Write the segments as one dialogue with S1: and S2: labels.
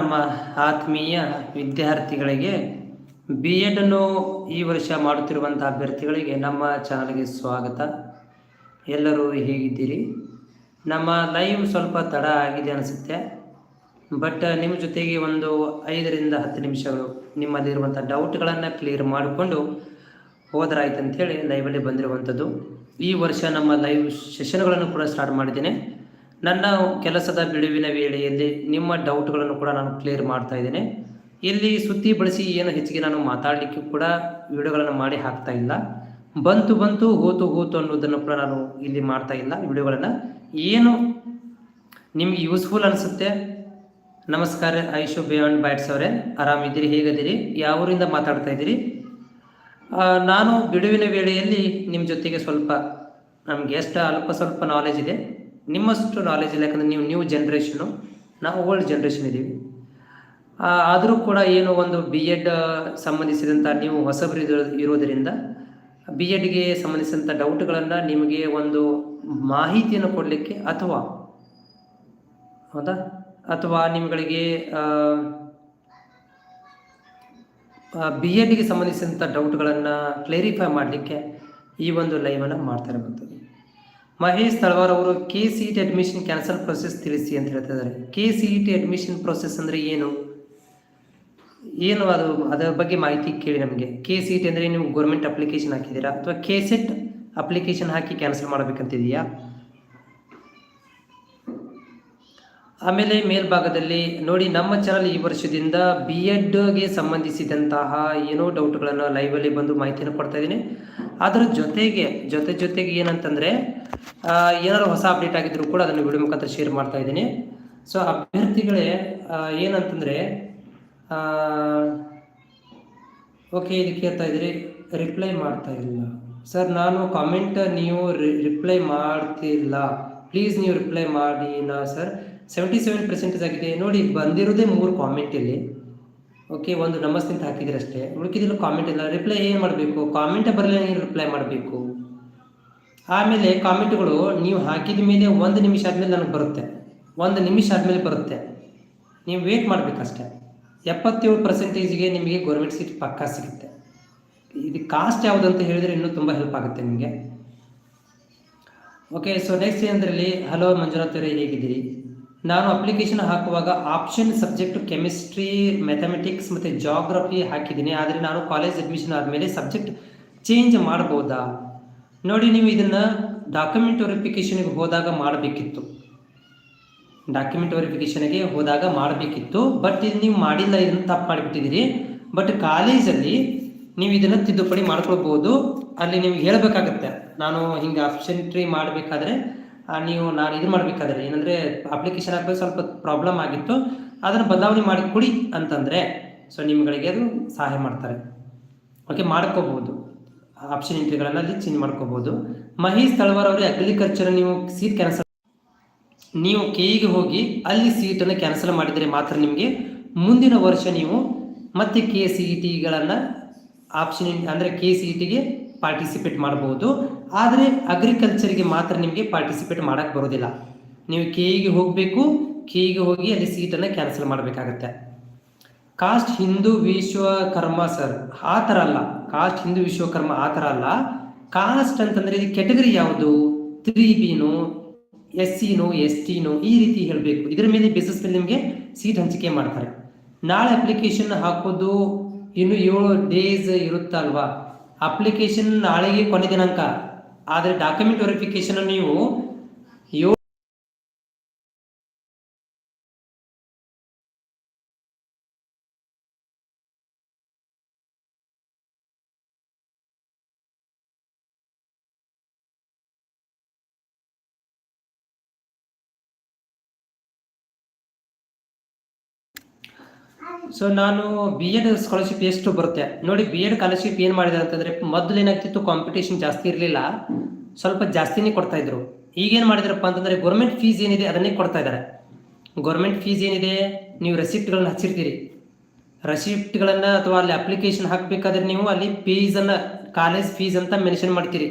S1: ನಮ್ಮ ಆತ್ಮೀಯ ವಿದ್ಯಾರ್ಥಿಗಳಿಗೆ ಬಿ ಎಡನ್ನು ಈ ವರ್ಷ ಮಾಡುತ್ತಿರುವಂಥ ಅಭ್ಯರ್ಥಿಗಳಿಗೆ ನಮ್ಮ ಚಾನಲ್ಗೆ ಸ್ವಾಗತ. ಎಲ್ಲರೂ ಹೇಗಿದ್ದೀರಿ? ನಮ್ಮ ಲೈವ್ ಸ್ವಲ್ಪ ತಡ ಆಗಿದೆ ಅನಿಸುತ್ತೆ. ಬಟ್ ನಿಮ್ಮ ಜೊತೆಗೆ ಒಂದು ಐದರಿಂದ ಹತ್ತು ನಿಮಿಷಗಳು ನಿಮ್ಮಲ್ಲಿರುವಂಥ ಡೌಟ್ಗಳನ್ನು ಕ್ಲಿಯರ್ ಮಾಡಿಕೊಂಡು ಹೋದ್ರಾಯ್ತು ಅಂತೇಳಿ ಲೈವಲ್ಲಿ ಬಂದಿರುವಂಥದ್ದು. ಈ ವರ್ಷ ನಮ್ಮ ಲೈವ್ ಸೆಷನ್ಗಳನ್ನು ಕೂಡ ಸ್ಟಾರ್ಟ್ ಮಾಡಿದ್ದೇನೆ. ನನ್ನ ಕೆಲಸದ ಬಿಡುವಿನ ವೇಳೆಯಲ್ಲಿ ನಿಮ್ಮ ಡೌಟ್ಗಳನ್ನು ಕೂಡ ನಾನು ಕ್ಲಿಯರ್ ಮಾಡ್ತಾ ಇದ್ದೇನೆ. ಇಲ್ಲಿ ಸುದ್ದಿ ಬಳಸಿ ಏನು ಹೆಚ್ಚಿಗೆ ನಾನು ಮಾತಾಡಲಿಕ್ಕೆ ಕೂಡ ವಿಡಿಯೋಗಳನ್ನು ಮಾಡಿ ಹಾಕ್ತಾ ಇಲ್ಲ. ಬಂತು ಬಂತು ಹೋತು ಹೋತು ಅನ್ನೋದನ್ನು ಕೂಡ ನಾನು ಇಲ್ಲಿ ಮಾಡ್ತಾ ಇಲ್ಲ ವಿಡಿಯೋಗಳನ್ನು. ಏನು ನಿಮ್ಗೆ ಯೂಸ್ಫುಲ್ ಅನಿಸುತ್ತೆ? ನಮಸ್ಕಾರ, ಐಶು ಬಿಯಾಂಡ್ ಬೈಟ್ಸ್ ಅವರೇ. ಆರಾಮಿದ್ದೀರಿ? ಹೇಗಿದ್ದೀರಿ? ಯಾವೂರಿಂದ ಮಾತಾಡ್ತಾ ಇದ್ದೀರಿ? ನಾನು ಬಿಡುವಿನ ವೇಳೆಯಲ್ಲಿ ನಿಮ್ಮ ಜೊತೆಗೆ ಸ್ವಲ್ಪ ನಮಗೆ ಎಷ್ಟು ಅಲ್ಪ ಸ್ವಲ್ಪ ನಾಲೆಜ್ ಇದೆ. ನಿಮ್ಮಷ್ಟು ನಾಲೆಜ್ ಇಲ್ಲ, ಯಾಕಂದರೆ ನೀವು ನ್ಯೂ ಜನ್ರೇಷನು ನಾವು ಓಲ್ಡ್ ಜನ್ರೇಷನ್ ಇದ್ದೀವಿ. ಆದರೂ ಕೂಡ ಏನು ಒಂದು ಬಿ ಎಡ್ ಸಂಬಂಧಿಸಿದಂಥ ನೀವು ಹೊಸಬರು ಇರೋ- ಇರೋದರಿಂದ ಬಿ ಎಡ್ಗೆ ಸಂಬಂಧಿಸಿದಂಥ ಡೌಟ್ಗಳನ್ನು ನಿಮಗೆ ಒಂದು ಮಾಹಿತಿಯನ್ನು ಕೊಡಲಿಕ್ಕೆ ಅಥವಾ, ಹೌದಾ? ಅಥವಾ ನಿಮ್ಗಳಿಗೆ ಬಿ ಎಡ್ಗೆ ಸಂಬಂಧಿಸಿದಂಥ ಡೌಟ್ಗಳನ್ನು ಕ್ಲಾರಿಫೈ ಮಾಡಲಿಕ್ಕೆ ಈ ಒಂದು ಲೈವನ್ನು ಮಾಡ್ತಾ ಇರುವಂಥದ್ದು. ಮಹೇಶ್ ತಳವಾರ್ ಅವರು K C E T admission cancel process ತಿಳಿಸಿ ಅಂತ ಹೇಳ್ತಾ ಇದ್ದಾರೆ. K C E T admission process ಅಂದರೆ ಏನು? ಏನು ಅದು, ಅದರ ಬಗ್ಗೆ ಮಾಹಿತಿ ಕೇಳಿ ನಮಗೆ. ಕೆ ಸಿ ಇ ಟಿ ಅಂದರೆ ನೀವು ಗೌರ್ಮೆಂಟ್ ಅಪ್ಲಿಕೇಶನ್ ಹಾಕಿದ್ದೀರಾ? ಅಥವಾ ಕೆ ಸೆಟ್ ಅಪ್ಲಿಕೇಶನ್ ಹಾಕಿ ಕ್ಯಾನ್ಸಲ್ ಮಾಡಬೇಕಂತಿದೆಯಾ ಆಮೇಲೆ ಮೇಲ್ಭಾಗದಲ್ಲಿ ನೋಡಿ, ನಮ್ಮ ಚಾನಲ್ ಈ ವರ್ಷದಿಂದ ಬಿ ಎಡ್ಗೆ ಸಂಬಂಧಿಸಿದಂತಹ ಏನೋ ಡೌಟ್ಗಳನ್ನು ಲೈವಲ್ಲಿ ಬಂದು ಮಾಹಿತಿಯನ್ನು ಕೊಡ್ತಾ ಇದ್ದೀನಿ. ಅದರ ಜೊತೆಗೆ, ಜೊತೆ ಜೊತೆಗೆ ಏನಂತಂದರೆ ಏನಾದ್ರು ಹೊಸ ಅಪ್ಡೇಟ್ ಆಗಿದ್ರು ಕೂಡ ಅದನ್ನು ವಿಡಿಯೋ ಮುಖಾಂತರ ಶೇರ್ ಮಾಡ್ತಾ ಇದ್ದೀನಿ. ಸೊ ಅಭ್ಯರ್ಥಿಗಳೇ ಏನಂತಂದರೆ ಓಕೆ ಇದು ಕೇಳ್ತಾ ಇದ್ದೀರಿ ರಿಪ್ಲೈ ಮಾಡ್ತಾ ಇಲ್ಲ. ಸರ್ ನಾನು ಕಾಮೆಂಟ್ ನೀವು ರಿಪ್ಲೈ ಮಾಡ್ತಿಲ್ಲ. ಪ್ಲೀಸ್ ನೀವು ರಿಪ್ಲೈ ಮಾಡಿ ನಾ ಸರ್ ಸೆವೆಂಟಿ ಸೆವೆನ್ ಪರ್ಸೆಂಟೇಜ್ ಆಗಿದೆ. ನೋಡಿ, ಬಂದಿರೋದೇ ಮೂರು ಕಾಮೆಂಟ್ ಇಲ್ಲಿ. ಓಕೆ ಒಂದು ನಮಸ್ತೆ ಅಂತ ಹಾಕಿದ್ರಷ್ಟೇ. ಉಳಿಕಿದಿಲ್ಲ ಕಾಮೆಂಟ್ ಇಲ್ಲ. ರಿಪ್ಲೈ ಏನು ಮಾಡಬೇಕು? ಕಾಮೆಂಟ್ ಬರಲಿಲ್ಲ, ಏನು ರಿಪ್ಲೈ ಮಾಡಬೇಕು? ಆಮೇಲೆ ಕಾಮೆಂಟ್ಗಳು ನೀವು ಹಾಕಿದ ಮೇಲೆ ಒಂದು ನಿಮಿಷ ಆದಮೇಲೆ ನನಗೆ ಬರುತ್ತೆ. ಒಂದು ನಿಮಿಷ ಆದಮೇಲೆ ಬರುತ್ತೆ. ನೀವು ವೇಟ್ ಮಾಡಬೇಕಷ್ಟೆ. ಎಪ್ಪತ್ತೇಳು ಪರ್ಸೆಂಟೇಜ್ಗೆ ನಿಮಗೆ ಗೌರ್ಮೆಂಟ್ ಸೀಟ್ ಪಕ್ಕಾ ಸಿಗುತ್ತೆ. ಇದು ಕಾಸ್ಟ್ ಯಾವುದು ಅಂತ ಹೇಳಿದರೆ ಇನ್ನೂ ತುಂಬ ಹೆಲ್ಪ್ ಆಗುತ್ತೆ ನಿಮಗೆ. ಓಕೆ ಸೊ ನೆಕ್ಸ್ಟ್ ಏನಂದ್ರಲ್ಲಿ ಹಲೋ ಮಂಜುನಾಥ್ ಅವರೇ, ಹೇಗಿದ್ದೀರಿ? ನಾನು ಅಪ್ಲಿಕೇಶನ್ ಹಾಕುವಾಗ ಆಪ್ಷನ್ ಸಬ್ಜೆಕ್ಟ್ ಕೆಮಿಸ್ಟ್ರಿ ಮ್ಯಾಥಮೆಟಿಕ್ಸ್ ಮತ್ತು ಜಾಗ್ರಫಿ ಹಾಕಿದ್ದೀನಿ. ಆದರೆ ನಾನು ಕಾಲೇಜ್ ಅಡ್ಮಿಷನ್ ಆದಮೇಲೆ ಸಬ್ಜೆಕ್ಟ್ ಚೇಂಜ್ ಮಾಡ್ಬೋದಾ? ನೋಡಿ, ನೀವು ಇದನ್ನು ಡಾಕ್ಯುಮೆಂಟ್ ವೆರಿಫಿಕೇಷನ್ಗೆ ಹೋದಾಗ ಮಾಡಬೇಕಿತ್ತು. ಡಾಕ್ಯುಮೆಂಟ್ ವೆರಿಫಿಕೇಷನ್ಗೆ ಹೋದಾಗ ಮಾಡಬೇಕಿತ್ತು. ಬಟ್ ಇದು ನೀವು ಮಾಡಿಲ್ಲ, ಇದನ್ನು ತಪ್ಪು ಮಾಡಿಬಿಟ್ಟಿದ್ದೀರಿ. ಬಟ್ ಕಾಲೇಜಲ್ಲಿ ನೀವು ಇದನ್ನು ತಿದ್ದುಪಡಿ ಮಾಡ್ಕೊಳ್ಬೋದು. ಅಲ್ಲಿ ನಿಮ್ಗೆ ಹೇಳಬೇಕಾಗತ್ತೆ. ನಾನು ಹಿಂಗೆ ಆಪ್ಷನ್ ಟ್ರೀ ಮಾಡಬೇಕಾದ್ರೆ ನೀವು ನಾನು ಇದು ಮಾಡಬೇಕಾದ್ರೆ ಏನಂದರೆ ಅಪ್ಲಿಕೇಶನ್ ಹಾಕಬೇಕು, ಸ್ವಲ್ಪ ಪ್ರಾಬ್ಲಮ್ ಆಗಿತ್ತು, ಅದನ್ನು ಬದಲಾವಣೆ ಮಾಡಿ ಕೊಡಿ ಅಂತಂದರೆ ಸೊ ನಿಮ್ಗಳಿಗೆ ಅದು ಸಹಾಯ ಮಾಡ್ತಾರೆ. ಓಕೆ ಮಾಡ್ಕೋಬಹುದು. ಆಪ್ಷನ್ ಎಂಟ್ರಿಗಳನ್ನು ಅಲ್ಲಿ ಚೇಂಜ್ ಮಾಡ್ಕೋಬಹುದು. ಮಹೇಶ್ ತಳವಾರ್ ಅವರೇ ಅಗ್ರಿಕಲ್ಚರ್ ನೀವು ಸೀಟ್ ಕ್ಯಾನ್ಸಲ್ ನೀವು ಕೆಇಗೆ ಹೋಗಿ ಅಲ್ಲಿ ಸೀಟನ್ನು ಕ್ಯಾನ್ಸಲ್ ಮಾಡಿದರೆ ಮಾತ್ರ ನಿಮಗೆ ಮುಂದಿನ ವರ್ಷ ನೀವು ಮತ್ತೆ ಕೆ ಸಿ ಇ ಟಿಗಳನ್ನು ಆಪ್ಷನ್ ಅಂದರೆ ಕೆ ಸಿ ಇ ಟಿಗೆ ಪಾರ್ಟಿಸಿಪೇಟ್ ಮಾಡ್ಬೋದು ಆದರೆ ಅಗ್ರಿಕಲ್ಚರ್ಗೆ ಮಾತ್ರ ನಿಮಗೆ ಪಾರ್ಟಿಸಿಪೇಟ್ ಮಾಡಕ್ಕೆ ಬರೋದಿಲ್ಲ. ನೀವು ಕೆಇಗೆ ಹೋಗಬೇಕು ಕೆಇಗೆ ಹೋಗಿ ಅಲ್ಲಿ ಸೀಟನ್ನು ಕ್ಯಾನ್ಸಲ್ ಮಾಡಬೇಕಾಗತ್ತೆ. ಕಾಸ್ಟ್ ಹಿಂದೂ ವಿಶ್ವಕರ್ಮ ಸರ್, ಆ ಥರ ಅಲ್ಲ. ಕಾಸ್ಟ್ ಹಿಂದೂ ವಿಶ್ವಕರ್ಮ ಆ ಥರ ಅಲ್ಲ. ಕಾಸ್ಟ್ ಅಂತಂದರೆ ಇದು ಕೆಟಗರಿ ಯಾವುದು? ತ್ರೀ ಬಿನು ಎಸ್ ಸಿನೋ ಎಸ್ ಟಿನೋ ಈ ರೀತಿ ಹೇಳಬೇಕು. ಇದರ ಮೇಲೆ ಬೇಸಿಸ್ ಮೇಲೆ ನಿಮಗೆ ಸೀಟ್ ಹಂಚಿಕೆ ಮಾಡ್ತಾರೆ. ನಾಳೆ ಅಪ್ಲಿಕೇಶನ್ ಹಾಕೋದು ಇನ್ನು ಏಳು ಡೇಸ್ ಇರುತ್ತಲ್ವಾ? ಅಪ್ಲಿಕೇಶನ್ ನಾಳೆಗೆ ಕೊನೆ ದಿನಾಂಕ ಆದರೆ ಡಾಕ್ಯುಮೆಂಟ್ ವೆರಿಫಿಕೇಶನ್ ನೀವು ಸೊ ನಾನು ಬಿ ಎಡ್ ಸ್ಕಾಲರ್ಶಿಪ್ ಎಷ್ಟು ಬರುತ್ತೆ? ನೋಡಿ ಬಿ ಎಡ್ ಸ್ಕಾಲರ್ಶಿಪ್ ಏನು ಮಾಡಿದೆ ಅಂತಂದರೆ, ಮೊದಲು ಏನಾಗ್ತಿತ್ತು ಕಾಂಪಿಟೇಷನ್ ಜಾಸ್ತಿ ಇರಲಿಲ್ಲ. ಸ್ವಲ್ಪ ಜಾಸ್ತಿನೇ ಕೊಡ್ತಾ ಇದ್ರು. ಈಗೇನು ಮಾಡಿದ್ರಪ್ಪ ಅಂತಂದರೆ ಗೌರ್ಮೆಂಟ್ ಫೀಸ್ ಏನಿದೆ, ಅದನ್ನೇ ಕೊಡ್ತಾ ಇದ್ದಾರೆ. ಗೌರ್ಮೆಂಟ್ ಫೀಸ್ ಏನಿದೆ, ನೀವು ರೆಸಿಪ್ಟ್ಗಳನ್ನ ಹಚ್ಚಿರ್ತೀರಿ. ರೆಸಿಪ್ಟ್ಗಳನ್ನು ಅಥವಾ ಅಲ್ಲಿ ಅಪ್ಲಿಕೇಶನ್ ಹಾಕಬೇಕಾದ್ರೆ ನೀವು ಅಲ್ಲಿ ಫೀಸನ್ನು ಕಾಲೇಜ್ ಫೀಸ್ ಅಂತ ಮೆನ್ಷನ್ ಮಾಡ್ತೀರಿ.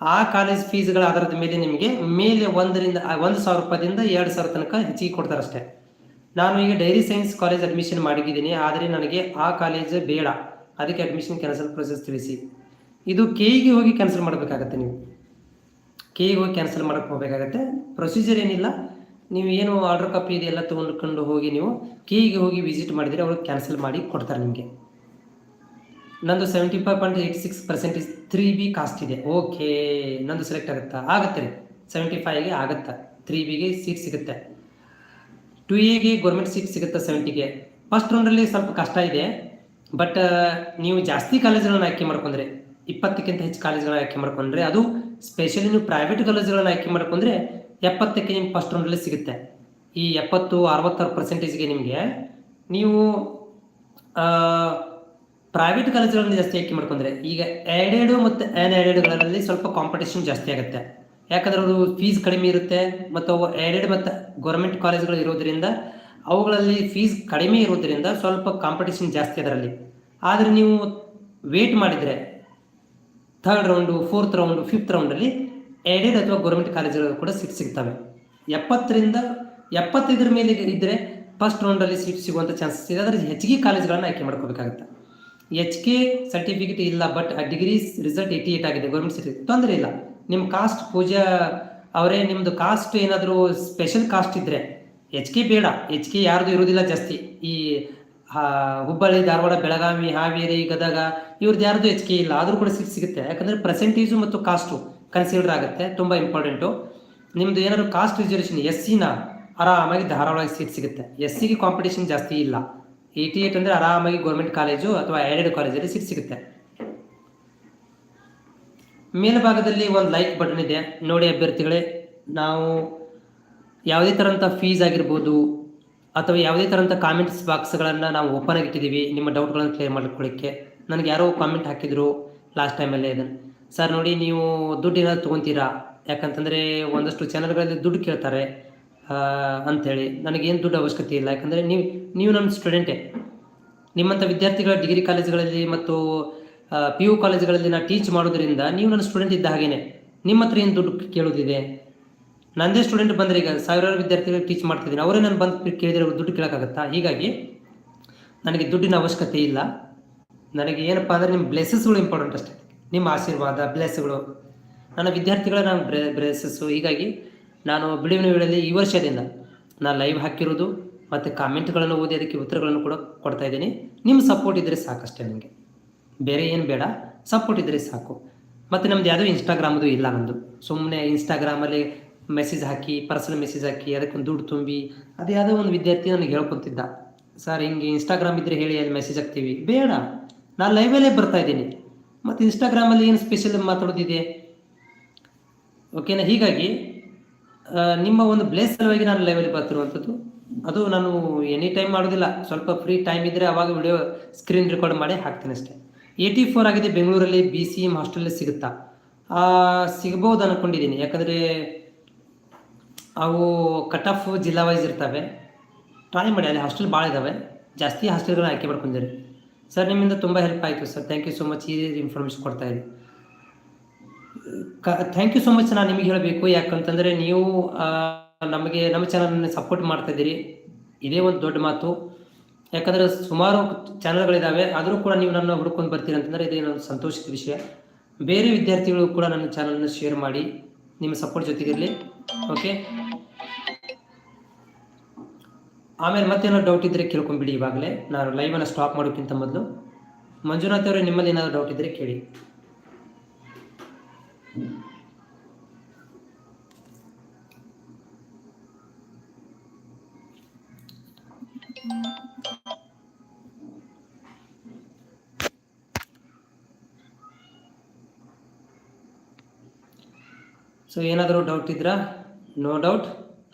S1: ಆ ಕಾಲೇಜ್ ಫೀಸ್ಗಳ ಆಧಾರದ ಮೇಲೆ ನಿಮಗೆ ಮೇಲೆ ಒಂದರಿಂದ ಒಂದು ಸಾವಿರ ರೂಪಾಯಿಂದ ಎರಡು ಸಾವಿರ ತನಕ ಹೆಚ್ಚಿಗೆ ಕೊಡ್ತಾರೆ ಅಷ್ಟೇ ನಾನು ಈಗ ಡೈರಿ ಸೈನ್ಸ್ ಕಾಲೇಜ್ ಅಡ್ಮಿಷನ್ ಮಾಡಿದ್ದೀನಿ, ಆದರೆ ನನಗೆ ಆ ಕಾಲೇಜ್ ಬೇಡ. ಅದಕ್ಕೆ ಅಡ್ಮಿಷನ್ ಕ್ಯಾನ್ಸಲ್ ಪ್ರೊಸೆಸ್ ತಿಳಿಸಿ. ಇದು ಕೆಇಗೆ ಹೋಗಿ ಕ್ಯಾನ್ಸಲ್ ಮಾಡಬೇಕಾಗತ್ತೆ ನೀವು. ಕೆಇಗೆ ಹೋಗಿ ಕ್ಯಾನ್ಸಲ್ ಮಾಡಕ್ಕೆ ಹೋಗಬೇಕಾಗತ್ತೆ. ಪ್ರೊಸೀಜರ್ ಏನಿಲ್ಲ. ನೀವು ಏನು ಆರ್ಡರ್ ಕಾಪಿ ಇದೆಲ್ಲ ತೊಗೊಂಡ್ಕೊಂಡು ಹೋಗಿ ನೀವು ಕೆಇಗೆ ಹೋಗಿ ವಿಸಿಟ್ ಮಾಡಿದರೆ ಅವರು ಕ್ಯಾನ್ಸಲ್ ಮಾಡಿ ಕೊಡ್ತಾರೆ ನಿಮಗೆ. ನಂದು seventy five point eighty six percentage three B caste ಇದೆ. ಓಕೆ ನಂದು ಸೆಲೆಕ್ಟ್ ಆಗುತ್ತಾ? ಆಗುತ್ತೆ ರೀ. ಸೆವೆಂಟಿ ಫೈವ್ಗೆ ಆಗುತ್ತಾ? ತ್ರೀ ಬಿಗೆ ಸೀಟ್ ಸಿಗುತ್ತೆ. ಟು ಇಗೆ ಗೌರ್ಮೆಂಟ್ ಸೀಟ್ ಸಿಗುತ್ತೆ ಸೆವೆಂಟಿಗೆ ಫಸ್ಟ್ ರೌಂಡಲ್ಲಿ ಸ್ವಲ್ಪ ಕಷ್ಟ ಇದೆ. ಬಟ್ ನೀವು ಜಾಸ್ತಿ ಕಾಲೇಜ್ಗಳನ್ನ ಆಯ್ಕೆ ಮಾಡ್ಕೊಂಡ್ರೆ, ಇಪ್ಪತ್ತಕ್ಕಿಂತ ಹೆಚ್ಚು ಕಾಲೇಜ್ಗಳನ್ನ ಆಯ್ಕೆ ಮಾಡ್ಕೊಂಡ್ರೆ, ಅದು ಸ್ಪೆಷಲಿ ನೀವು ಪ್ರೈವೇಟ್ ಕಾಲೇಜ್ಗಳನ್ನ ಆಯ್ಕೆ ಮಾಡ್ಕೊಂಡ್ರೆ ಎಪ್ಪತ್ತಕ್ಕೆ ನಿಮ್ಗೆ ಫಸ್ಟ್ ರೌಂಡಲ್ಲಿ ಸಿಗುತ್ತೆ. ಈ ಎಪ್ಪತ್ತು, ಅರವತ್ತಾರು ಪರ್ಸೆಂಟೇಜ್ಗೆ ನಿಮಗೆ ನೀವು ಪ್ರೈವೇಟ್ ಕಾಲೇಜ್ಗಳನ್ನು ಜಾಸ್ತಿ ಆಯ್ಕೆ ಮಾಡ್ಕೊಂಡ್ರೆ, ಈಗ ಎರಡೆರಡು ಮತ್ತು ಆನ್ ಎರಡೆರಡುಗಳಲ್ಲಿ ಸ್ವಲ್ಪ ಕಾಂಪಿಟೇಷನ್ ಜಾಸ್ತಿ ಆಗುತ್ತೆ. ಯಾಕಂದ್ರೆ ಅದು ಫೀಸ್ ಕಡಿಮೆ ಇರುತ್ತೆ ಮತ್ತು ಅವು ಏಡೆಡ್ ಮತ್ತು ಗೌರ್ಮೆಂಟ್ ಕಾಲೇಜ್ಗಳು ಇರೋದ್ರಿಂದ ಅವುಗಳಲ್ಲಿ ಫೀಸ್ ಕಡಿಮೆ ಇರೋದ್ರಿಂದ ಸ್ವಲ್ಪ ಕಾಂಪಿಟೇಷನ್ ಜಾಸ್ತಿ ಅದರಲ್ಲಿ. ಆದರೆ ನೀವು ವೇಟ್ ಮಾಡಿದರೆ third round fourth round fifth ರೌಂಡಲ್ಲಿ aided ಅಥವಾ ಗೌರ್ಮೆಂಟ್ ಕಾಲೇಜ್ಗಳು ಕೂಡ ಸೀಟ್ ಸಿಗ್ತವೆ. ಎಪ್ಪತ್ತರಿಂದ ಎಪ್ಪತ್ತೈದರ ಮೇಲೆ ಇದ್ದರೆ ಫಸ್ಟ್ ರೌಂಡಲ್ಲಿ ಸೀಟ್ ಸಿಗುವಂಥ ಚಾನ್ಸಸ್ ಇದೆ. ಆದರೆ ಹೆಚ್ಚಿಗೆ ಕಾಲೇಜ್ಗಳನ್ನು ಆಯ್ಕೆ ಮಾಡ್ಕೋಬೇಕಾಗುತ್ತೆ. ಎಚ್ ಕೆ ಸರ್ಟಿಫಿಕೇಟ್ ಇಲ್ಲ but degree result eighty eight ಆಗಿದೆ. ಗೌರ್ಮೆಂಟ್ ಸರ್ಟಿಫಿಕೇಟ್ ತೊಂದರೆ ಇಲ್ಲ. ನಿಮ್ಮ ಕಾಸ್ಟ್ ಪೂಜಾ ಅವರೇ ನಿಮ್ಮದು ಕಾಸ್ಟ್ ಏನಾದರೂ ಸ್ಪೆಷಲ್ ಕಾಸ್ಟ್ ಇದ್ದರೆ ಕೆ ಬೇಡ ಕೆ ಯಾರ್ದು ಇರೋದಿಲ್ಲ ಜಾಸ್ತಿ. ಈ ಹುಬ್ಬಳ್ಳಿ, ಧಾರವಾಡ, ಬೆಳಗಾವಿ, ಹಾವೇರಿ, ಗದಗ ಇವ್ರದ್ದು ಯಾರ್ದು ಕೆ ಇಲ್ಲ. ಆದರೂ ಕೂಡ ಸೀಟ್ ಸಿಗುತ್ತೆ. ಯಾಕಂದರೆ ಪರ್ಸೆಂಟೇಜು ಮತ್ತು ಕಾಸ್ಟು ಕನ್ಸಿಡರ್ ಆಗುತ್ತೆ. ತುಂಬ ಇಂಪಾರ್ಟೆಂಟು ನಿಮ್ಮದು ಏನಾದ್ರು ಕಾಸ್ಟ್ ರಿಸರ್ವೇಷನ್ ಎಸ್ ಸಿನ ಆರಾಮಾಗಿ ಧಾರಾವಾಳವಾಗಿ ಸೀಟ್ ಸಿಗುತ್ತೆ. ಎಸ್ ಸಿಗೆ ಕಾಂಪಿಟೇಷನ್ ಜಾಸ್ತಿ ಇಲ್ಲ. ಏಯ್ಟಿ ಏಯ್ಟ್ ಅಂದರೆ ಆರಾಮಾಗಿ ಗೌರ್ಮೆಂಟ್ ಕಾಲೇಜು ಅಥವಾ ಏಡೆಡ್ ಕಾಲೇಜಲ್ಲಿ ಸೀಟ್ ಸಿಗುತ್ತೆ. ಮೇಲ್ಭಾಗದಲ್ಲಿ ಒಂದು ಲೈಕ್ ಬಟನ್ ಇದೆ. ನೋಡಿ ಅಭ್ಯರ್ಥಿಗಳೇ, ನಾವು ಯಾವುದೇ ಥರಂಥ ಫೀಸ್ ಆಗಿರ್ಬೋದು ಅಥವಾ ಯಾವುದೇ ಥರಂಥ ಕಾಮೆಂಟ್ಸ್ ಬಾಕ್ಸ್ಗಳನ್ನು ನಾವು ಓಪನ್ ಆಗಿಟ್ಟಿದ್ದೀವಿ ನಿಮ್ಮ ಡೌಟ್ಗಳನ್ನು ಕ್ಲಿಯರ್ ಮಾಡ್ಕೊಳ್ಳಿಕ್ಕೆ. ನನಗೆ ಯಾರೋ ಕಾಮೆಂಟ್ ಹಾಕಿದ್ರು ಲಾಸ್ಟ್ ಟೈಮಲ್ಲೇ ಇದನ್ನು ಸರ್ ನೋಡಿ ನೀವು ದುಡ್ಡು ಏನಾದ್ರು ತೊಗೊತೀರಾ? ಯಾಕಂತಂದರೆ ಒಂದಷ್ಟು ಚಾನಲ್ಗಳಲ್ಲಿ ದುಡ್ಡು ಕೇಳ್ತಾರೆ ಅಂಥೇಳಿ ನನಗೇನು ದುಡ್ಡು ಅವಶ್ಯಕತೆ ಇಲ್ಲ. ಯಾಕಂದರೆ ನೀವು ನೀವು ನನ್ನ ಸ್ಟೂಡೆಂಟೇ ನಿಮ್ಮಂಥ ವಿದ್ಯಾರ್ಥಿಗಳ ಡಿಗ್ರಿ ಕಾಲೇಜುಗಳಲ್ಲಿ ಮತ್ತು ಪಿ ಯು ಕಾಲೇಜ್ಗಳಲ್ಲಿ ನಾನು ಟೀಚ್ ಮಾಡೋದ್ರಿಂದ ನೀವು ನನ್ನ ಸ್ಟೂಡೆಂಟ್ ಇದ್ದ ಹಾಗೇನೆ. ನಿಮ್ಮ ಹತ್ರ ಏನು ದುಡ್ಡು ಕೇಳೋದಿದೆ? ನಂದೇ ಸ್ಟೂಡೆಂಟ್ ಬಂದರೆ ಈಗ ಸಾವಿರಾರು ವಿದ್ಯಾರ್ಥಿಗಳಿಗೆ ಟೀಚ್ ಮಾಡ್ತಿದ್ದೀನಿ ಅವರೇ ನಾನು ಬಂದು ಕೇಳಿದರೆ ಅವ್ರು ದುಡ್ಡು ಕೇಳೋಕ್ಕಾಗತ್ತಾ? ಹೀಗಾಗಿ ನನಗೆ ದುಡ್ಡಿನ ಅವಶ್ಯಕತೆ ಇಲ್ಲ. ನನಗೆ ಏನಪ್ಪ ಅಂದರೆ ನಿಮ್ಮ ಬ್ಲೆಸ್ಸಸ್ಗಳು ಇಂಪಾರ್ಟೆಂಟ್ ಅಷ್ಟೇ. ನಿಮ್ಮ ಆಶೀರ್ವಾದ ಬ್ಲೆಸ್ಗಳು ನನ್ನ ವಿದ್ಯಾರ್ಥಿಗಳ ನಾನು ಬ್ರೆ ಬ್ಲೆಸ್ಸಸ್ಸು ಹೀಗಾಗಿ ನಾನು ಬಿಡುವಿನ ವೇಳೆಯಲ್ಲಿ ಈ ವರ್ಷದಿಂದ ನಾನು ಲೈವ್ ಹಾಕಿರೋದು ಮತ್ತು ಕಾಮೆಂಟ್ಗಳನ್ನು ಓದಿ ಅದಕ್ಕೆ ಉತ್ತರಗಳನ್ನು ಕೂಡ ಕೊಡ್ತಾ ಇದ್ದೀನಿ. ನಿಮ್ಮ ಸಪೋರ್ಟ್ ಇದ್ದರೆ ಸಾಕಷ್ಟೇ ನನಗೆ. ಬೇರೆ ಏನು ಬೇಡ, ಸಪೋರ್ಟ್ ಇದ್ದರೆ ಸಾಕು. ಮತ್ತು ನಮ್ದು ಯಾವುದೋ ಇನ್ಸ್ಟಾಗ್ರಾಮದು ಇಲ್ಲ ನಮ್ಮದು ಸುಮ್ಮನೆ ಇನ್ಸ್ಟಾಗ್ರಾಮಲ್ಲಿ ಮೆಸೇಜ್ ಹಾಕಿ ಪರ್ಸನಲ್ ಮೆಸೇಜ್ ಹಾಕಿ, ಅದಕ್ಕೊಂದು ದುಡ್ಡು ತುಂಬಿ, ಅದು ಯಾವುದೋ ಒಂದು ವಿದ್ಯಾರ್ಥಿ ನನಗೆ ಹೇಳ್ಕೊತಿದ್ದ. ಸರ್ ಹಿಂಗೆ ಇನ್ಸ್ಟಾಗ್ರಾಮ್ ಇದ್ದರೆ ಹೇಳಿ, ಅಲ್ಲಿ ಮೆಸೇಜ್ ಹಾಕ್ತೀವಿ. ಬೇಡ, ನಾನು ಲೈವಲ್ಲೇ ಬರ್ತಾ ಇದ್ದೀನಿ. ಮತ್ತು ಇನ್ಸ್ಟಾಗ್ರಾಮಲ್ಲಿ ಏನು ಸ್ಪೆಷಲ್ ಮಾತಾಡೋದಿದೆ? ಓಕೆನಾ ಹೀಗಾಗಿ ನಿಮ್ಮ ಒಂದು ಬ್ಲೇಸ್ ಸಲುವಾಗಿ ನಾನು ಲೈವಲ್ಲಿ ಬರ್ತಿರುವಂಥದ್ದು, ಅದು ನಾನು ಎನಿ ಟೈಮ್ ಮಾಡೋದಿಲ್ಲ. ಸ್ವಲ್ಪ ಫ್ರೀ ಟೈಮ್ ಇದ್ದರೆ ಅವಾಗ ವಿಡಿಯೋ ಸ್ಕ್ರೀನ್ ರೆಕಾರ್ಡ್ ಮಾಡಿ ಹಾಕ್ತೀನಿ ಅಷ್ಟೇ. ಏಯ್ಟಿ ಫೋರ್ ಆಗಿದೆ ಬೆಂಗಳೂರಲ್ಲಿ ಬಿ ಸಿ ಎಂ ಹಾಸ್ಟೆಲಲ್ಲಿ ಸಿಗುತ್ತಾ? ಆ, ಸಿಗ್ಬೋದು ಅನ್ಕೊಂಡಿದ್ದೀನಿ ಯಾಕಂದರೆ ಅವು ಕಟ್ ಆಫ್ ಜಿಲ್ಲಾ ವೈಸ್ ಇರ್ತವೆ. ಟ್ರೈ ಮಾಡಿ ಅಲ್ಲಿ ಹಾಸ್ಟೆಲ್ ಭಾಳ ಇದ್ದಾವೆ ಜಾಸ್ತಿ ಹಾಸ್ಟೆಲ್ಗಳನ್ನ ಆಯ್ಕೆ ಮಾಡ್ಕೊಂಡಿರಿ ಸರ್ ನಿಮ್ಮಿಂದ ತುಂಬ ಹೆಲ್ಪ್ ಆಯಿತು. Sir thank you so much ಈ ಇನ್ಫಾರ್ಮೇಷನ್ ಕೊಡ್ತಾ ಕ ಥ್ಯಾಂಕ್ ಯು ಸೊ ಮಚ್ ನಾನು ನಿಮಗೆ ಹೇಳಬೇಕು. ಯಾಕಂತಂದರೆ ನೀವು ನಮಗೆ ನಮ್ಮ ಚಾನಲನ್ನು ಸಪೋರ್ಟ್ ಮಾಡ್ತಾ ಇದ್ದೀರಿ. ಇದೇ ಒಂದು ದೊಡ್ಡ ಮಾತು. ಯಾಕಂದರೆ ಸುಮಾರು ಚಾನಲ್ಗಳಿದ್ದಾವೆ ಆದರೂ ಕೂಡ ನೀವು ನನ್ನ ಹುಡುಕೊಂಡು ಬರ್ತೀರಿ ಅಂತಂದರೆ ಇದೇ ಒಂದು ಸಂತೋಷದ ವಿಷಯ. ಬೇರೆ ವಿದ್ಯಾರ್ಥಿಗಳು ಕೂಡ ನನ್ನ ಚಾನಲನ್ನು ಶೇರ್ ಮಾಡಿ, ನಿಮ್ಮ ಸಪೋರ್ಟ್ ಜೊತೆಗಿರಲಿ ಓಕೆ ಆಮೇಲೆ ಮತ್ತೇನೋ ಡೌಟ್ ಇದ್ದರೆ ಕೇಳ್ಕೊಂಬಿಡಿ ಇವಾಗಲೇ. ನಾನು ಲೈವನ್ನು ಸ್ಟಾಪ್ ಮಾಡೋಕ್ಕಿಂತ ಮೊದಲು. ಮಂಜುನಾಥ್ ಅವರೇ, ನಿಮ್ಮಲ್ಲಿ ಏನಾದರೂ ಡೌಟ್ ಇದ್ದರೆ ಕೇಳಿ. ಸೊ ಏನಾದರೂ ಡೌಟ್ ಇದ್ರಾ? ನೋ ಡೌಟ್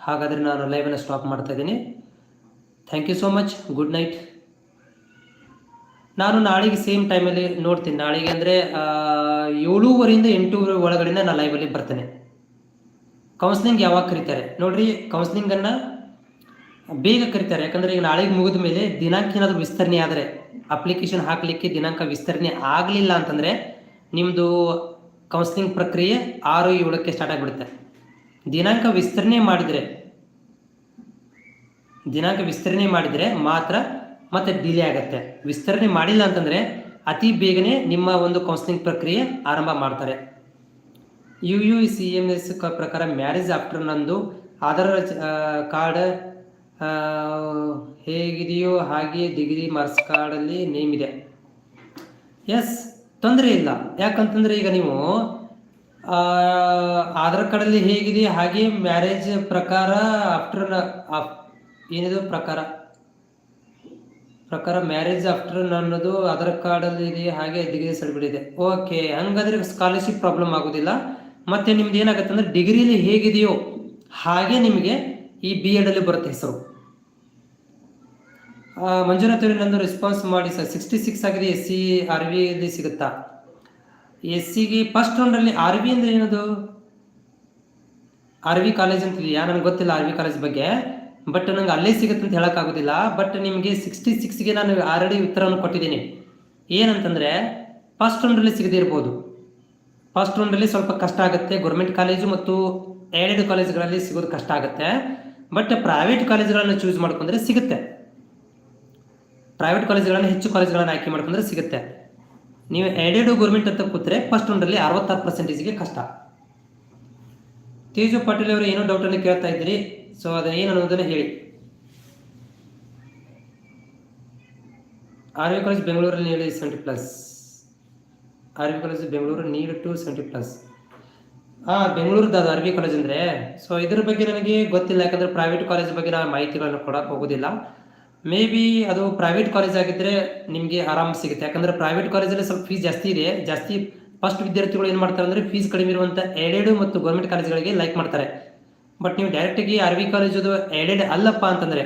S1: ಹಾಗಾದರೆ ನಾನು ಲೈವನ್ನು ಸ್ಟಾಪ್ ಮಾಡ್ತಾ ಇದ್ದೀನಿ. Thank you so much good night ನಾನು ನಾಳೆಗೆ ಸೇಮ್ ಟೈಮಲ್ಲಿ ನೋಡ್ತೀನಿ. ನಾಳೆಗೆ ಅಂದರೆ ಏಳೂವರೆಯಿಂದ ಎಂಟೂವರೆ ಒಳಗಡೆ ನಾನು ಲೈವಲ್ಲಿ ಬರ್ತೇನೆ. ಕೌನ್ಸ್ಲಿಂಗ್ ಯಾವಾಗ ಕರೀತಾರೆ? ನೋಡ್ರಿ ಕೌನ್ಸ್ಲಿಂಗನ್ನು ಬೇಗ ಕರೀತಾರೆ. ಯಾಕಂದರೆ ಈಗ ನಾಳೆಗೆ ಮುಗಿದ ಮೇಲೆ ದಿನಾಂಕ ಏನಾದರೂ ವಿಸ್ತರಣೆ ಆದರೆ ಅಪ್ಲಿಕೇಶನ್ ಹಾಕಲಿಕ್ಕೆ ದಿನಾಂಕ ವಿಸ್ತರಣೆ ಆಗಲಿಲ್ಲ ಅಂತಂದರೆ ನಿಮ್ಮದು ಕೌನ್ಸ್ಲಿಂಗ್ ಪ್ರಕ್ರಿಯೆ ಆರು ಏಳಕ್ಕೆ ಸ್ಟಾರ್ಟ್ ಆಗಿಬಿಡುತ್ತೆ. ದಿನಾಂಕ ವಿಸ್ತರಣೆ ಮಾಡಿದರೆ, ದಿನಾಂಕ ವಿಸ್ತರಣೆ ಮಾಡಿದರೆ ಮಾತ್ರ ಮತ್ತೆ ಡಿಲೇ ಆಗುತ್ತೆ. ವಿಸ್ತರಣೆ ಮಾಡಿಲ್ಲ ಅಂತಂದರೆ ಅತಿ ಬೇಗನೆ ನಿಮ್ಮ ಒಂದು ಕೌನ್ಸಿಲಿಂಗ್ ಪ್ರಕ್ರಿಯೆ ಆರಂಭ ಮಾಡ್ತಾರೆ. U U C M S ಪ್ರಕಾರ ಮ್ಯಾರೇಜ್ ಆಫ್ಟರ್ ನಂದು ಆಧಾರ್ ಕಾರ್ಡ್ ಹೇಗಿದೆಯೋ ಹಾಗೆ ಡಿಗ್ರಿ ಮಾರ್ಕ್ಸ್ ಕಾರ್ಡಲ್ಲಿ ನೇಮ್ ಇದೆ. ಎಸ್ ತೊಂದರೆ ಇಲ್ಲ. ಯಾಕಂತಂದ್ರೆ ಈಗ ನೀವು ಆಧಾರ್ ಕಾರ್ಡಲ್ಲಿ ಹೇಗಿದೆ, ಹಾಗೆ ಮ್ಯಾರೇಜ್ ಪ್ರಕಾರ ಆಫ್ಟರ್ ಏನಿದು ಪ್ರಕಾರ? ಪ್ರಕಾರ ಮ್ಯಾರೇಜ್ ಆಫ್ಟರ್ ಅನ್ನೋದು ಆಧಾರ್ ಕಾರ್ಡಲ್ಲಿ ಇದೆ, ಹಾಗೆ ಡಿಗ್ರಿ ಸರ್ಟಿಫಿಕೇಟ್ ಇದೆ. ಓಕೆ ಹಂಗಾದ್ರೆ ಸ್ಕಾಲರ್ಶಿಪ್ ಪ್ರಾಬ್ಲಮ್ ಆಗೋದಿಲ್ಲ. ಮತ್ತೆ ನಿಮ್ದು ಏನಾಗುತ್ತೆ ಅಂದ್ರೆ ಡಿಗ್ರಿಲಿ ಹೇಗಿದೆಯೋ ಹಾಗೆ ನಿಮಗೆ ಈ ಬಿ ಎಡಲ್ಲಿ ಬರುತ್ತೆ ಹೆಸರು. ಮಂಜುನಾಥ್ ಅವರೇ ನಂದು ರೆಸ್ಪಾನ್ಸ್ ಮಾಡಿ ಸರ್. ಸಿಕ್ಸ್ಟಿ ಸಿಕ್ಸ್ ಆಗಿದೆ ಎಸ್ ಸಿ ಆರ್ ವಿಯಲ್ಲಿ ಸಿಗುತ್ತಾ? ಎಸ್ ಸಿಗೆ ಫಸ್ಟ್ ರೌಂಡಲ್ಲಿ ಆರ್ ವಿ ಅಂದ್ರೆ ಏನದು? ಆರ್ ವಿ ಕಾಲೇಜ್ ಅಂತ ಇದೆಯಾ ನನಗೆ ಗೊತ್ತಿಲ್ಲ ಆರ್ ವಿ ಕಾಲೇಜ್ ಬಗ್ಗೆ. ಬಟ್ ನಂಗೆ ಅಲ್ಲೇ ಸಿಗುತ್ತೆ ಅಂತ ಹೇಳೋಕ್ಕಾಗೋದಿಲ್ಲ. ಬಟ್ ನಿಮಗೆ ಸಿಕ್ಸ್ಟಿ ಸಿಕ್ಸ್ಗೆ ನಾನು ಆಲ್ರೆಡಿ ಉತ್ತರವನ್ನು ಕೊಟ್ಟಿದ್ದೀನಿ. ಏನಂತಂದರೆ ಫಸ್ಟ್ ರೌಂಡಲ್ಲಿ ಸಿಗದೇ ಇರ್ಬೋದು. ಫಸ್ಟ್ ರೌಂಡಲ್ಲಿ ಸ್ವಲ್ಪ ಕಷ್ಟ ಆಗುತ್ತೆ. ಗೌರ್ಮೆಂಟ್ ಕಾಲೇಜು ಮತ್ತು ಏಡೆಡ್ ಕಾಲೇಜುಗಳಲ್ಲಿ ಸಿಗೋದು ಕಷ್ಟ ಆಗುತ್ತೆ. ಬಟ್ ಪ್ರೈವೇಟ್ ಕಾಲೇಜುಗಳನ್ನು ಚೂಸ್ ಮಾಡ್ಕೊಂಡ್ರೆ ಸಿಗುತ್ತೆ. ಪ್ರೈವೇಟ್ ಕಾಲೇಜ್ಗಳಲ್ಲಿ ಹೆಚ್ಚು ಕಾಲೇಜ್ಗಳನ್ನು ಆಯ್ಕೆ ಮಾಡ್ಕೊಂಡ್ರೆ ಸಿಗುತ್ತೆ. ನೀವು ಎರಡೆರಡು ಗೌರ್ಮೆಂಟ್ ಅಂತ ಕೂತ್ರೆ ಫಸ್ಟ್ ರೌಂಡಲ್ಲಿ ಅರವತ್ತಾರು ಪರ್ಸೆಂಟೇಜ್ಗೆ ಕಷ್ಟ. ತೇಜು ಪಾಟೀಲ್ ಅವರು ಏನೋ ಡೌಟನ್ನು ಕೇಳ್ತಾ ಇದ್ದೀರಿ ಸೊ ಅದು ಏನು ಅನ್ನೋದನ್ನು ಹೇಳಿ. ಆರ್ ವಿ ಕಾಲೇಜ್ ಬೆಂಗಳೂರಲ್ಲಿ need seventy plus R V college Bengaluru need to seventy plus ಹಾಂ ಬೆಂಗಳೂರದ್ದು ಅದು ಆರ್ ವಿ ಕಾಲೇಜ್ ಅಂದರೆ ಸೊ ಇದ್ರ ಬಗ್ಗೆ ನನಗೆ ಗೊತ್ತಿಲ್ಲ, ಯಾಕಂದರೆ ಪ್ರೈವೇಟ್ ಕಾಲೇಜ್ ಬಗ್ಗೆ ನಾನು ಮಾಹಿತಿಗಳನ್ನು ಕೊಡೋಕೆ ಹೋಗೋದಿಲ್ಲ. ಮೇ ಬಿ ಅದು ಪ್ರೈವೇಟ್ ಕಾಲೇಜ್ ಆಗಿದ್ರೆ ನಿಮಗೆ ಆರಾಮ್ ಸಿಗುತ್ತೆ. ಯಾಕಂದ್ರೆ ಪ್ರೈವೇಟ್ ಕಾಲೇಜಲ್ಲಿ ಸ್ವಲ್ಪ ಫೀಸ್ ಜಾಸ್ತಿ ಇದೆ. ಜಾಸ್ತಿ ಫಸ್ಟ್ ವಿದ್ಯಾರ್ಥಿಗಳು ಏನು ಮಾಡ್ತಾರೆ ಅಂದರೆ ಫೀಸ್ ಕಡಿಮೆ ಇರುವಂಥ ಏಡೆಡ್ ಮತ್ತು ಗೌರ್ಮೆಂಟ್ ಕಾಲೇಜ್ಗಳಿಗೆ ಲೈಕ್ ಮಾಡ್ತಾರೆ. ಬಟ್ ನೀವು ಡೈರೆಕ್ಟಾಗಿ ಆರ್ ವಿ ಕಾಲೇಜ್ ಅದು ಏಡೆಡ್ ಅಲ್ಲಪ್ಪ ಅಂತಂದರೆ,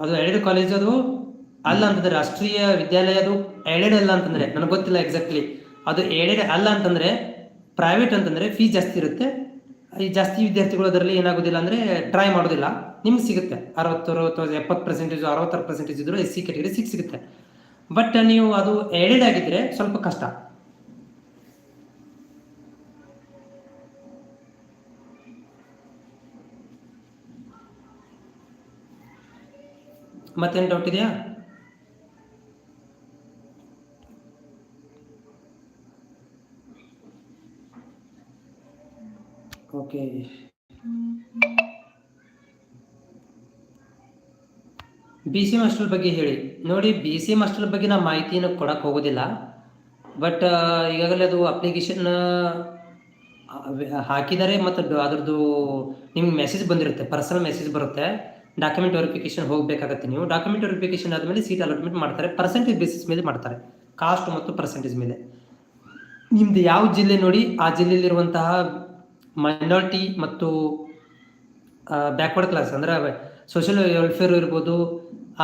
S1: ಅದು ಏಡೆಡ್ ಕಾಲೇಜ್ ಅದು ಅಲ್ಲ ಅಂತಂದ್ರೆ ರಾಷ್ಟ್ರೀಯ ವಿದ್ಯಾಲಯ ಅದು ಏಡೆಡ್ ಅಲ್ಲ ಅಂತಂದ್ರೆ, ನನಗೆ ಗೊತ್ತಿಲ್ಲ ಎಕ್ಸಾಕ್ಟ್ಲಿ ಅದು ಏಡೆಡ್ ಅಲ್ಲ ಅಂತಂದ್ರೆ ಪ್ರೈವೇಟ್ ಅಂತಂದ್ರೆ ಫೀಸ್ ಜಾಸ್ತಿ ಇರುತ್ತೆ. ಈ ಜಾಸ್ತಿ ವಿದ್ಯಾರ್ಥಿಗಳು ಅದರಲ್ಲಿ ಏನಾಗೋದಿಲ್ಲ ಅಂದ್ರೆ ಟ್ರೈ ಮಾಡೋದಿಲ್ಲ. ನಿಮ್ಗೆ ಸಿಗುತ್ತೆ. ಅರವತ್ತು ಅರವತ್ತು, ಎಪ್ಪತ್ತು ಪರ್ಸೆಂಟೇಜ್ ಅರವತ್ತಾರು ಪರ್ಸೆಂಟೇಜ್ ಇದ್ರೂ ಎಸ್ ಸಿ ಕೆಟಗರಿ ಸಿಕ್ಸ್ ಸಿಗುತ್ತೆ. ಬಟ್ ನೀವು ಅದು ಎಡೆಡ್ ಆಗಿದ್ರೆ ಸ್ವಲ್ಪ ಕಷ್ಟ. ಮತ್ತೇನು ಡೌಟ್ ಇದೆಯಾ? ಓಕೆ ಬಿ ಸಿ ಮಾಸ್ಟರ್ ಬಗ್ಗೆ ಹೇಳಿ. ನೋಡಿ ಬಿ ಸಿ ಮಾಸ್ಟರ್ ಬಗ್ಗೆ ನಾವು ಮಾಹಿತಿಯನ್ನು ಕೊಡಕ್ಕೆ ಹೋಗೋದಿಲ್ಲ. ಬಟ್ ಈಗಾಗಲೇ ಅದು ಅಪ್ಲಿಕೇಶನ್ ಹಾಕಿದ್ದಾರೆ ಮತ್ತು ಅದ್ರದ್ದು ನಿಮ್ಗೆ ಮೆಸೇಜ್ ಬಂದಿರುತ್ತೆ ಪರ್ಸನಲ್ ಮೆಸೇಜ್ ಬರುತ್ತೆ. ಡಾಕ್ಯುಮೆಂಟ್ ವೆರಿಫಿಕೇಶನ್ ಹೋಗಬೇಕಾಗತ್ತೆ ನೀವು. ಡಾಕ್ಯುಮೆಂಟ್ ವೆರಿಫಿಕೇಶನ್ ಆದಮೇಲೆ ಸೀಟ್ ಅಲಾಟ್ಮೆಂಟ್ ಮಾಡ್ತಾರೆ. ಪರ್ಸೆಂಟೇಜ್ ಬೇಸಿಸ್ ಮೇಲೆ ಮಾಡ್ತಾರೆ. ಕಾಸ್ಟ್ ಮತ್ತು ಪರ್ಸೆಂಟೇಜ್ ಮೇಲೆ. ನಿಮ್ದು ಯಾವ ಜಿಲ್ಲೆ ನೋಡಿ, ಆ ಜಿಲ್ಲೆಯಲ್ಲಿರುವಂತಹ ಮೈನಾರಿಟಿ ಮತ್ತು ಬ್ಯಾಕ್ವರ್ಡ್ ಕ್ಲಾಸ್ ಅಂದ್ರೆ ಸೋಷಿಯಲ್ ವೆಲ್ಫೇರ್ ಇರ್ಬೋದು,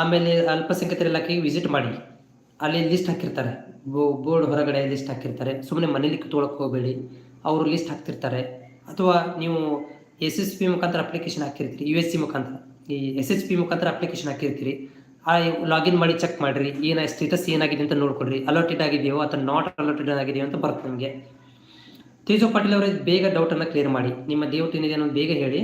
S1: ಆಮೇಲೆ ಅಲ್ಪಸಂಖ್ಯಾತರ ಇಲಾಖೆಗೆ ವಿಸಿಟ್ ಮಾಡಿ. ಅಲ್ಲಿ ಲಿಸ್ಟ್ ಹಾಕಿರ್ತಾರೆ. ಬೋರ್ಡ್ ಹೊರಗಡೆ ಲಿಸ್ಟ್ ಹಾಕಿರ್ತಾರೆ. ಸುಮ್ಮನೆ ಮನೇಲಿ ಕುತ್ಕೊಳಕ್ಕೆ ಹೋಗಬೇಡಿ. ಅವರು ಲಿಸ್ಟ್ ಹಾಕ್ತಿರ್ತಾರೆ. ಅಥವಾ ನೀವು ಎಸ್ ಎಸ್ ಪಿ ಮುಖಾಂತರ ಅಪ್ಲಿಕೇಶನ್ ಹಾಕಿರ್ತೀರಿ ಯು ಎಸ್ ಸಿ ಮುಖಾಂತರ. ಈ ಎಸ್ ಎಸ್ ಪಿ ಮುಖಾಂತರ ಅಪ್ಲಿಕೇಶನ್ ಹಾಕಿರ್ತೀರಿ. ಆ ಲಾಗಿನ್ ಮಾಡಿ ಚೆಕ್ ಮಾಡಿರಿ. ಏನ ಸ್ಟೇಟಸ್ ಏನಾಗಿದೆ ಅಂತ ನೋಡ್ಕೊಡ್ರಿ. ಅಲರ್ಟೆಡ್ ಆಗಿದೆಯೋ ಅಥವಾ ನಾಟ್ ಅಲರ್ಟೆಡ್ ಆಗಿದೆಯೋ ಅಂತ ಬರುತ್ತೆ ನಿಮಗೆ. ತೇಜು ಪಾಟೀಲ್ ಅವರೇ, ಬೇಗ ಡೌಟನ್ನು ಕ್ಲಿಯರ್ ಮಾಡಿ. ನಿಮ್ಮ ದೇವತೆ ಏನಿದೆ ಅನ್ನೋದು ಬೇಗ ಹೇಳಿ.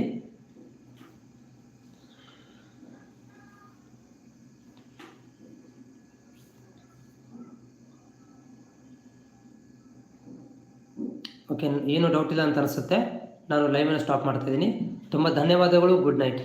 S1: ಓಕೆ, ಏನು ಡೌಟ್ ಇಲ್ಲ ಅಂತ ಅನಿಸುತ್ತೆ. ನಾನು ಲೈವನ್ನು ಸ್ಟಾಪ್ ಮಾಡ್ತಾ ಇದ್ದೀನಿ. ತುಂಬ ಧನ್ಯವಾದಗಳು ಗುಡ್ ನೈಟ್